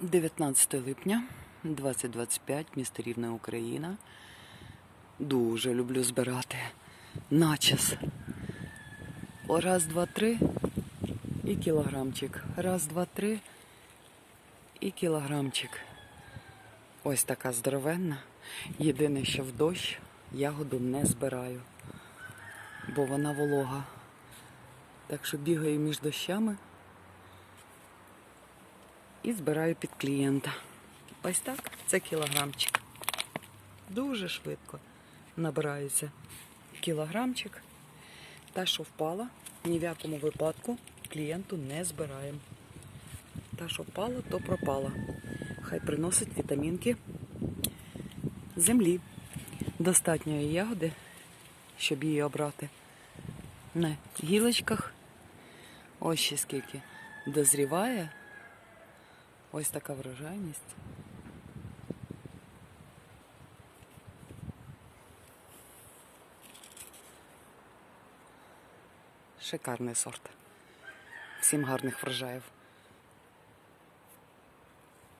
19 липня 2025, місто Рівне, Україна. Дуже люблю збирати начес. О, раз, два, три і кілограмчик. Раз, два, три і кілограмчик. Ось така здоровенна. Єдине, що в дощ ягоду не збираю, бо вона волога. Так що бігаю між дощами і збираю під клієнта. Ось так, це кілограмчик. Дуже швидко набирається кілограмчик. Та, що впала, ні в якому випадку клієнту не збираємо. Та, що впала, то пропала. Хай приносить вітамінки землі. Достатньо і ягоди, щоб її обрати. На гілочках. Ось ще скільки дозріває. Ось така врожайність. Шикарний сорт. Всім гарних врожаїв.